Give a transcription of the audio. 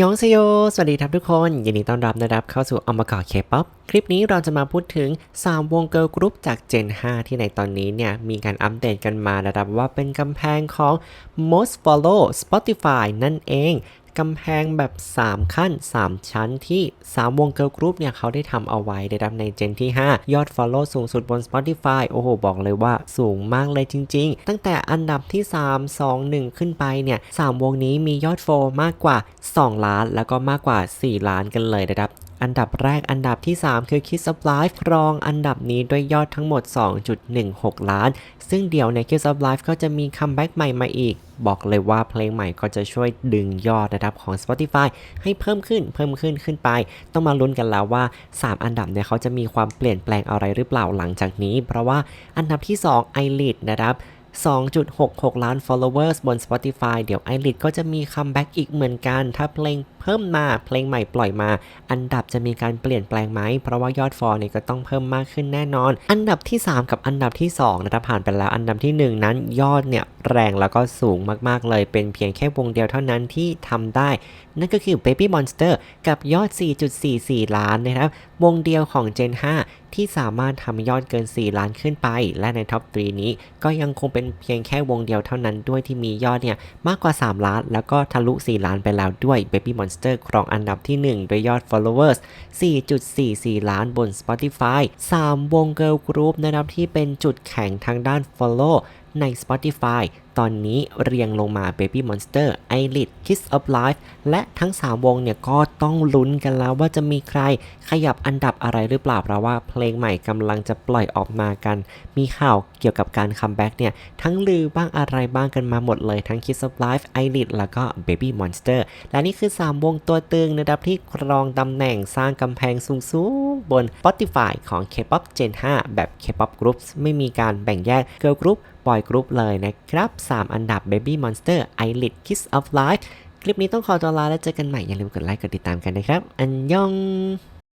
ยองเซโย สวัสดีครับทุกคน ยินดีต้อนรับนะครับเข้าสู่อมกอเคป๊อปคลิปนี้เราจะมาพูดถึง 3 วงเกิร์ลกรุ๊ปจาก Gen 5 ที่ในตอนนี้เนี่ย มีการอัปเดตกันมานะครับว่าเป็นกำแพงของ most follow Spotify นั่นเอง กำแพงแบบ 3 ขั้น 3 ชั้นที่ 3 วงเกิร์ลกรุ๊ปเนี่ยเขาได้ทำเอาไว้ได้รับในเจนที่ 5 ยอด Follow สูงสุดบน Spotify โอ้โห บอกเลยว่าสูงมากเลยจริง ๆ ตั้งแต่อันดับที่ 3 2 1 ขึ้นไปเนี่ย 3 วงนี้มียอดโฟลมากกว่า 2 ล้าน แล้วก็มากกว่า 4 ล้านกันเลยนะครับ อันดับแรกอันดับที่ 3 คือ Kiss of Life ครองอันดับนี้ด้วยยอดทั้งหมด 2.16 ล้าน ซึ่งเดี๋ยวใน Kiss of Life ก็จะมีคัมแบ็กใหม่มาอีก บอกเลยว่าเพลงใหม่ก็จะช่วยดึงยอดนะครับของ Spotify ให้เพิ่มขึ้นเพิ่มขึ้นขึ้นไป ต้องมาลุ้นกันแล้วว่า 3 อันดับเนี่ยเขาจะมีความเปลี่ยนแปลงอะไรหรือเปล่าหลังจากนี้ เพราะว่าอันดับที่ 2 i l i t นะครับ 2.66 ล้าน followers บน Spotify เดี๋ยวไอริดก็จะมีคัมแบ็กอีกเหมือนกัน ถ้าเพลงเพิ่มมา เพลงใหม่ปล่อยมา อันดับจะมีการเปลี่ยนแปลงไหม เพราะว่ายอดฟอลเนี่ยก็ต้องเพิ่มมากขึ้นแน่นอน อันดับที่ 3 กับอันดับที่2นะครับผ่านไปแล้ว อันดับทีหนึ่1 นั้นยอดเนี่ย แรงแล้วก็สูงมากๆเลย เป็นเพียงแค่วงเดียวเท่านั้นที่ทำได้ นั่นก็คือ Baby Monster กับยอด 4.44 ล้านนะครับ วงเดียวของ Gen 5 ที่สามารถทำยอดเกิน 4 ล้านขึ้นไป และในท็อป 3 นี้ ก็ยังคงเป็นเพียงแค่วงเดียวเท่านั้นด้วยที่มียอดเนี่ยมากกว่า 3 ล้าน แล้วก็ทะลุ 4 ล้านไปแล้วด้วย Baby Monster ครองอันดับที่ 1 ด้วยยอด followers 4.44 ล้านบน Spotify 3 วง Girl Group นะครับที่เป็นจุดแข็งทางด้าน follow ใน Spotify ตอนนี้เรียงลงมา Baby Monster, i l i t Kiss of Life และทั้ง 3 วงเนี่ยก็ต้องลุ้นกันแล้วว่าจะมีใครขยับอันดับอะไรหรือเปล่า เพราะว่าเพลงใหม่กำลังจะปล่อยออกมากัน มีข่าวเกี่ยวกับการคัมแบ็กเนี่ยทั้งลือบ้างอะไรบ้างกันมาหมดเลยทั้ง Kiss of Life, i l i t แล้วก็ Baby Monster และนี่คือ 3 วงตัวตึงนะครับที่ครองตำแหน่งสร้างกำแพงสูงๆบน Spotify ของ K-pop Gen 5 แบบ K-pop Groups ไม่มีการแบ่งแยก Girl Group บอยกรุ๊ปเลยนะครับ 3 อันดับ Baby Monster, i l i t Kiss of Life คลิปนี้ต้องขอตัวลาแล้วเจอกันใหม่ อย่าลืมกดไลค์กดติดตามกันนะครับ อันยอง